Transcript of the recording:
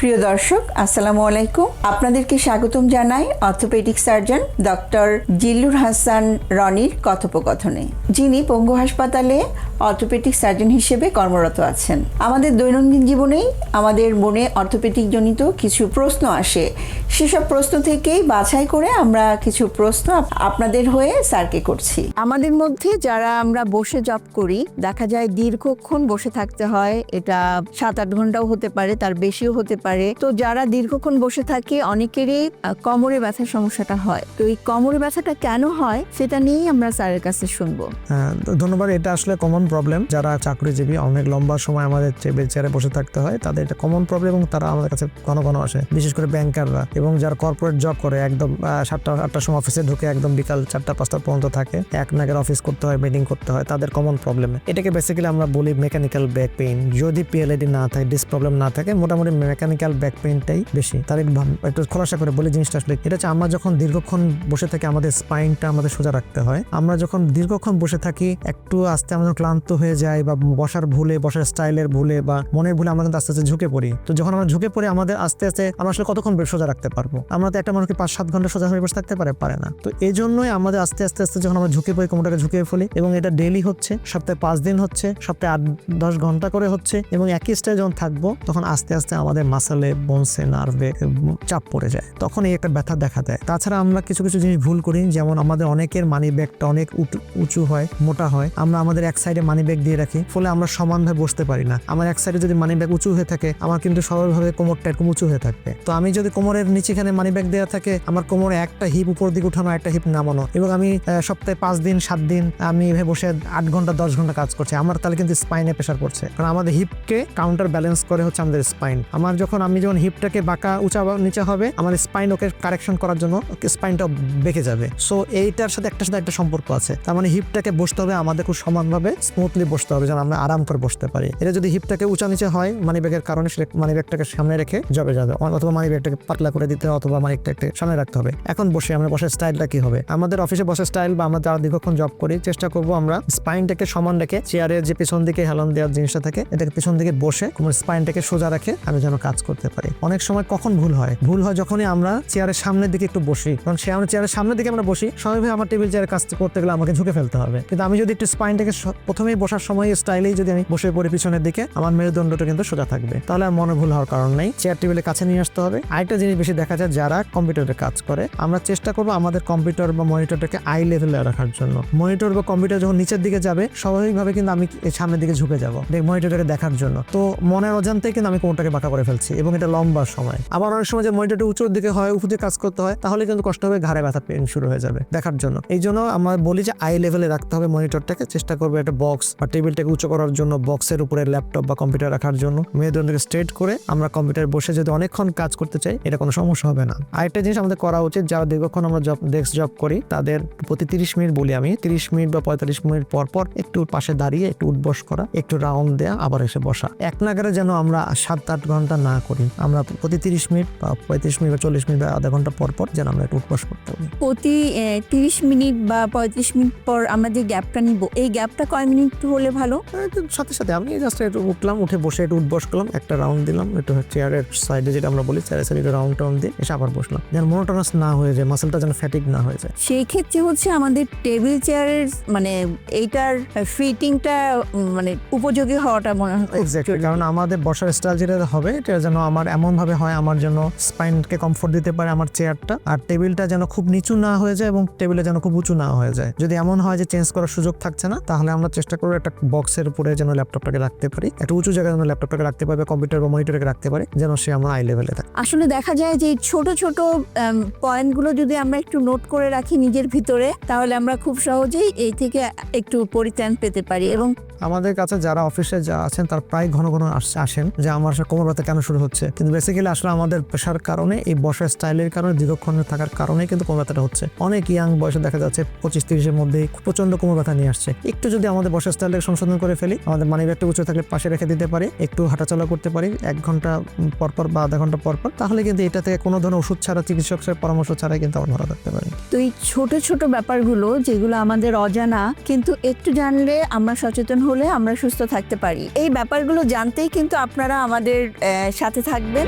প্রিয় দর্শক, আসসালামু আলাইকুম। আপনাদেরকে স্বাগতম জানাই orthopaedic surgeon doctor Zillur Hasan রনির কথোপকথনে। যিনি পঙ্গু হাসপাতালে অর্থোপেডিক সার্জন হিসেবে কর্মরত আছেন। আমাদের দৈনন্দিন জীবনেই আমাদের মনে অর্থোপেডিক জনিত কিছু প্রশ্ন আসে। সেসব প্রশ্ন থেকেই বাছাই করে আমরা কিছু প্রশ্ন আপনাদের হয়ে স্যারকে করছি। আমাদের মধ্যে যারা আমরা বসে জব করি, দেখা যায় দীর্ঘক্ষণ বসে থাকতে হয়। এটা সাত আট ঘন্টাও হতে পারে, তার বেশিও হতে পারে। তো যারা দীর্ঘক্ষণ বসে থাকে, অনেকেরই কোমরে ব্যথার সমস্যাটা হয়। তো এই কোমরে ব্যথাটা কেন হয়, সেটা নিয়েই আমরা স্যারের কাছে শুনব। হ্যাঁ ধন্যবাদ। এটা আসলে কমন প্রবলেম যারা চাকরিজীবী অনেক লম্বা সময় আমাদের চেয়ারে বসে থাকতে হয়, তাদের এটা কমন প্রবলেম এবং তারা আমাদের কাছে ঘন ঘন আসে, বিশেষ করে ব্যাংকাররা এবং যারা কর্পোরেট জব করে, একদম সাতটা, আটটার সময় অফিসে ঢুকে একদম বিকাল চারটা, পাঁচটা পর্যন্ত থাকে, এক নাগের অফিস করতে হয় মিটিং করতে হয়, তাদের কমন প্রবলেম এটাকে বেসিক্যালি আমরা বলি মেকানিক্যাল ব্যাক পেইন যদি পিএলএডি না থাকে ডিস প্রবলেম না থাকে, মোটামুটি মেকানিক্যাল ব্যাক পেইনটাই বেশি। তার একটু খোলাসা করে বলি জিনিসটা আসলে এটা হচ্ছে আমরা যখন দীর্ঘক্ষণ বসে থাকি, আমাদের স্পাইনটা আমাদের সোজা রাখতে হয়, আমরা যখন দীর্ঘক্ষণ বসে থাকি, একটু আস্তে আমরা ক্লান্ত হয়ে যায় বা বসার ভুলে, বসার স্টাইলের ভুলে বা মনের ভুলে আমরা কিন্তু আস্তে আস্তে ঝুঁকে পড়ি। তো যখন আমরা ঝুঁকে পড়ি, আমাদের আস্তে আস্তে আমরা আসলে কতক্ষণ সোজা রাখতে পারব? আমরা তো একটা মানুষকে পাঁচ, সাত ঘণ্টা সোজা হয়ে বসে থাকতে পারে পারে না। তো এই জন্যই আমাদের আস্তে আস্তে আস্তে যখন আমরা ঝুঁকে পড়ি, কোমরটাকে ঝুঁকিয়ে ফেলি এবং এটা ডেলি হচ্ছে, সপ্তাহে পাঁচ দিন হচ্ছে, সপ্তাহে আট, দশ ঘণ্টা করে হচ্ছে এবং একই স্টাইল যখন থাকব, তখন আস্তে আস্তে আমাদের মাসালে বোনসে নার্ভে চাপ পড়ে যায়। তখন এই একটা ব্যথা দেখা দেয়। তাছাড়া আমরা কিছু কিছু জিনিস ভুল করি, যেমন আমাদের অনেকের মানি ব্যাগটা অনেক উঁচু হয়, মোটা হয়। আমরা আমাদের এক সাইডে মানি ব্যাগ দিয়ে রাখি, ফলে আমরা সমানভাবে বসতে পারি না। আমার এক সাইডে যদি মানি ব্যাগ উঁচু হয়ে থাকে, আমার কিন্তু সরলভাবে কোমরটা এরকম উঁচু হয়ে থাকবে। তো আমি যদি কোমরের নিচেখানে মানি ব্যাগ দেওয়া থাকে, আমার কোমরে একটা হিপ উপর দিকে উঠানো, একটা হিপ নামানো। এবং আমি সপ্তাহে পাঁচ দিন, সাত দিন, আমি এভাবে বসে আট ঘণ্টা, দশ ঘণ্টা কাজ করছি। আমার তাহলে কিন্তু স্পাইনে প্রেশার পড়ছে। কারণ আমাদের হিপকে কাউন্টার ব্যালেন্স করে হচ্ছে আমাদের স্পাইন আমার যখন, আমি যখন হিপটাকে বাঁকা, উঁচা নিচে হবে, আমার স্পাইন ওকে কারেকশন করার জন্য স্পাইনটা বেঁকে যাবে। সো এইটার সাথে একটা সাথে একটা সম্পর্ক আছে। তার মানে হিপটাকে বসতে হবে আমাদের খুব সমানভাবে স্মুথলি বসতে হবে, যেন আমরা আরাম করে বসতে পারি। এটা যদি হিপটাকে উঁচা নিচে হয় মানি ব্যাগের কারণে মানি ব্যাগটাকে সামনে রেখে জবে যাবে। অথবা মানি ব্যাগটাকে পাতলা করে দিতে, অথবা মানি ব্যাগটাকে সামনে রাখতে হবে। এখন বসে আমরা বসার স্টাইলটা কি হবে? আমাদের অফিসে বসার স্টাইল বা আমরা যারা দীর্ঘক্ষণ জব করি, চেষ্টা করব আমরা স্পাইনটাকে সমান রেখে চেয়ারের যে পেছন দিকে হেলন দেওয়ার জিনিসটা থাকে, এটাকে পেছন দিকে বসে কোমর স্পাইনটাকে সোজা রাখে আমি যেন কাজ করতে পারি। অনেক সময় কখন ভুল হয়? ভুল হয় যখনই আমরা চেয়ারের সামনের দিকে একটু বসি। কারণ সে আমরা চেয়ারের সামনের দিকে আমরা বসি স্বাভাবিক আমার টেবিল চেয়ারের কাজ করতে গেলে আমাকে ঝুঁকে ফেলতে হবে। কিন্তু আমি যদি একটু স্পাইনটাকে স- প্রথমেই বসার সময় স্টাইলেই যদি আমি বসে পড়ি পিছনের দিকে, আমার মেরুদণ্ডটা কিন্তু সোজা থাকবে। তাহলে আর মনে ভুল হওয়ার কারণ নেই। চেয়ার টেবিলের কাছে নিয়ে আসতে হবে। আরেকটা জিনিস বেশি দেখা যায়, যারা কম্পিউটারে কাজ করে, আমরা চেষ্টা করব আমাদের কম্পিউটার বা মনিটরটাকে আই লেভেলে রাখার জন্য। মনিটর বা কম্পিউটার যখন নিচের দিকে যাবে, স্বাভাবিকভাবে কিন্তু আমি সামনের দিকে ঝুঁকে যাব মনিটরটাকে দেখার জন্য। তো মনের অজান্তে কিন্তু আমি কোনটাকে বাঁকা করে ফেলছি, এবং এটা লম্বা সময়। আবার অনেক সময় যে মনিটরটা উঁচুর দিকে হয় উপর কাজ করতে হয়, তাহলে কিন্তু কষ্ট হবে, ঘাড়ে ব্যথা পেন শুরু হয়ে যাবে দেখার জন্য। এই জন্য আমরা বলি যে আই লেভেলে রাখতে হবে মনিটরটাকে চেষ্টা করবে একটা বক্স বা টেবিলটাকে উঁচু করার জন্য বক্সের উপরে ল্যাপটপ বা কম্পিউটার রাখার জন্য মেরুদণ্ডকে স্ট্রেট করে আমরা কম্পিউটার বসে যদি অনেকক্ষণ কাজ করতে চাই, এটা কোনো সমস্যা হবে না। আরেকটা জিনিস আমাদের করা উচিত, যারা দীর্ঘক্ষণ আমরা জব ডেস্ক জব করি, তাদের প্রতি তিরিশ মিনিট বলি আমি, তিরিশ মিনিট বা পঁয়তাল্লিশ মিনিট পর পর একটু পাশে দাঁড়িয়ে, একটু উঠবস করা, একটু রাউন্ড দেয়া, আবার এসে বসা। এক নাগারে যেন আমরা সাত আট ঘণ্টা না করি, আমরা প্রতি তিরিশ মিনিট বা পঁয়ত্রিশ মিনিট বা চল্লিশ মিনিট বা আধা ঘণ্টা পর পর যেন আমরা একটু উঠবস করতে হবে প্রতি তিরিশ মিনিট বা পঁয়ত্রিশ মিনিট পর আমরা যে গ্যাপটা নিব, এই গ্যাপটা কয় মিনিট হলে ভালো। সাথে সাথে আমি জাস্ট একটু উঠলাম উঠে বসে একটু উঠবস করলাম একটা রাউন্ড দিলাম একটু চেয়ারের সাইডে যেটা আমরা বলি চেয়ারের সাইডে রাউন্ড টাউন্ড দিয়ে এসে আবার বসলাম। যেন মনোটনাস না হয়ে যায় মাসেলটা যেন ফ্যাটিক না হয়ে যায়। সেই ক্ষেত্রে হচ্ছে আমাদের টেবিল চেয়ারের মানে এইটার ফিটিংটা মানে উপযোগী হওয়াটা মনে হয় কারণ আমাদের বসার স্টাইল যেটা হবে এটা যেন আমার এমন ভাবে হয় আমার জন্য স্পাইনকে কমফোর্ট দিতে পারে আমার চেয়ারটা আর টেবিলটা যেন খুব নিচু না হয়ে যায় এবং টেবিলে যেন খুব উঁচু না হয়ে যায়। যদি এমন হয় যে চেঞ্জ করার সুযোগ থাকছে না তাহলে আমরা চেষ্টা করব একটা বক্সের উপরে যেন ল্যাপটপটাকে রাখতে পারি। একটা উঁচু জায়গায় যেন ল্যাপটপটাকে রাখতে পারে কম্পিউটার বা মনিটরকে রাখতে পারে, যেন সে আমার আই লেভেলে থাকে। আসলে দেখা যায় যে ছোট ছোট পয়েন্টগুলো যদি আমরা একটু নোট করে রাখি নিজের ভিতরে, তাহলে আমরা খুব সহজেই এই থেকে একটু পরিত্রাণ পেতে পারি এবং আমাদের কাছে যারা অফিসে যা আছেন তার প্রায় ঘন ঘন আস- আসেন যে আমার কোমর ব্যথা কেন শুরু হচ্ছে। কিন্তু বেসিক্যালি আসলে আমাদের পেশার কারণে এই বসার স্টাইলের কারণে দীর্ঘক্ষণ থাকার কারণে কিন্তু কোমর ব্যথাটা হচ্ছে। অনেক ইয়াং বয়সে দেখা যাচ্ছে পঁচিশ তিরিশের মধ্যে প্রচণ্ড কোমর ব্যথা নিয়ে আসছে। একটু যদি আমাদের বসার স্টাইলটাকে সংশোধন করে ফেলি আমাদের মানি ব্যাগটা উঁচু থাকলে পাশে রেখে দিতে পারি একটু হাঁটাচলা করতে পারি এক ঘণ্টা উম, পর পর বা আধা ঘণ্টা পর পর তাহলে কিন্তু এটা থেকে কোনো ধরনের ওষুধ ছাড়া চিকিৎসকের পরামর্শ ছাড়াই কিন্তু আমরা ভালো থাকতে পারি। তো এই ছোট ছোট ব্যাপারগুলো যেগুলো আমাদের অজানা কিন্তু একটু জানলে আমরা সচেতন হলে আমরা সুস্থ থাকতে পারি। এই ব্যাপারগুলো জানতেই কিন্তু আপনারা আমাদের সাথে থাকবেন।